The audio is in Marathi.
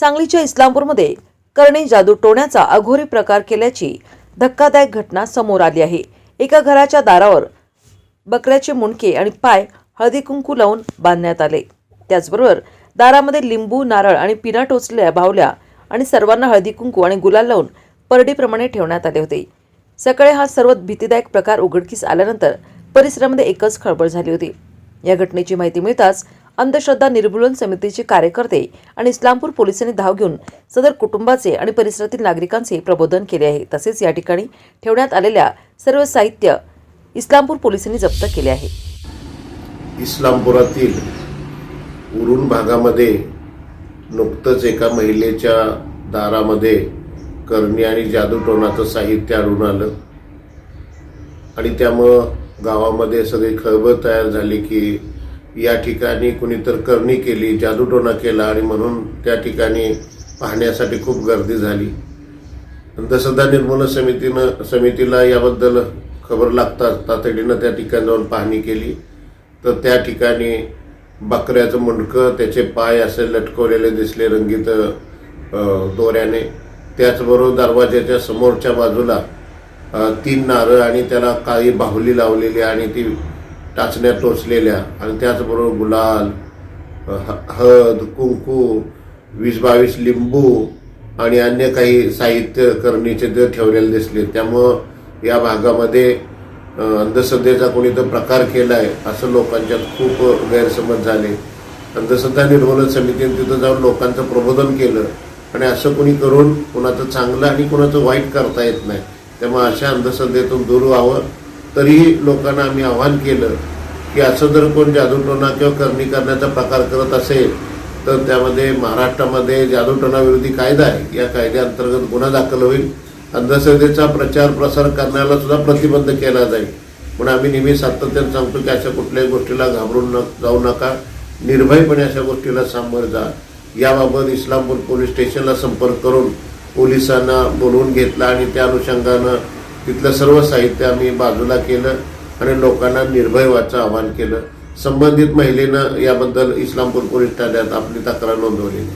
सांगलीच्या इस्लामपूरमध्ये करणी जादू टोण्याचा अघोरी प्रकार केल्याची धक्कादायक घटना समोर आली आहे. एका घराच्या दारावर बकऱ्याचे मुंडके आणि पाय हळदी कुंकू लावून बांधण्यात आले. त्याचबरोबर दारामध्ये लिंबू नारळ आणि पिना टोचलेल्या बाहुल्या आणि सर्वांना हळदी कुंकू आणि गुलाल लावून परडीप्रमाणे ठेवण्यात आले होते. सकाळी हा सर्व भीतीदायक प्रकार उघडकीस आल्यानंतर परिसरामध्ये एकच खळबळ झाली होती. या घटनेची माहिती मिळताच अंधश्रद्धा निर्मूलन समितीचे कार्यकर्ते आणि इस्लामपूर पोलिसांनी धाव घेऊन सदर कुटुंबाचे आणि परिसरातील नागरिकांचे प्रबोधन केले आहे. तसेच या ठिकाणी ठेवण्यात आलेल्या सर्व साहित्य इस्लामपूर पोलिसांनी जप्त केले आहे. इस्लामपुरातील उरुण भागामध्ये नुकतंच एका महिलेच्या दारामध्ये करणी आणि जादूटोणाचं साहित्य आढळून आलं. आणि त्यामुळं गावामध्ये सगळी खळबळ तयार झाली की या ठिकाणी कुणी तर करणी केली जादूटोणा केला आणि म्हणून त्या ठिकाणी पाहण्यासाठी खूप गर्दी झाली. अंधश्रद्धा निर्मूलन समितीनं समितीला याबद्दल खबर लागताच तातडीनं त्या ठिकाणी जाऊन पाहणी केली. तर त्या ठिकाणी बकऱ्याचं मुंडकं त्याचे पाय असे लटकवलेले दिसले रंगीत दोऱ्याने. त्याचबरोबर दरवाज्याच्या समोरच्या बाजूला तीन नारळ आणि त्याला काही बाहुली लावलेली आणि ती टाचण्या टोचलेल्या आणि त्याचबरोबर गुलाल ह- हळद कुंकू वीस बावीस लिंबू आणि अन्य काही साहित्य करणीचे ते ठेवलेले दिसले. त्यामुळं या भागामध्ये अंधश्रद्धेचा कोणी तर प्रकार केला आहे असं लोकांच्यात खूप गैरसमज झाले. अंधश्रद्धा निर्मूलन समितीने तिथं जाऊन लोकांचं प्रबोधन केलं आणि असं कोणी करून कोणाचं चांगलं आणि कोणाचं वाईट करता येत नाही. त्यामुळे अशा अंधश्रद्धेतून दूर व्हावं तरीही लोकांना आम्ही आव्हान केलं की असं जर कोण जादूटोणा किंवा करणी करण्याचा प्रकार करत असेल तर त्यामध्ये महाराष्ट्रामध्ये जादूटोणाविरोधी कायदा आहे. या कायद्याअंतर्गत गुन्हा दाखल होईल. अंधश्रद्धेचा प्रचार प्रसार करण्याला सुद्धा प्रतिबंध केला जाईल. पण आम्ही नेहमी सातत्यानं सांगतो की अशा कुठल्याही गोष्टीला घाबरून न जाऊ नका. निर्भयपणे अशा गोष्टीला सामोरं जा. याबाबत इस्लामपूर पोलीस स्टेशनला संपर्क करून पोलिसांना बोलवून घेतला आणि त्या अनुषंगानं तिथलं सर्व साहित्य आम्ही बाजूला केलं आणि लोकांना निर्भय व्हायचं आवाहन केलं. संबंधित महिलेनं याबद्दल इस्लामपूर पोलीस ठाण्यात आपली तक्रार नोंदवली.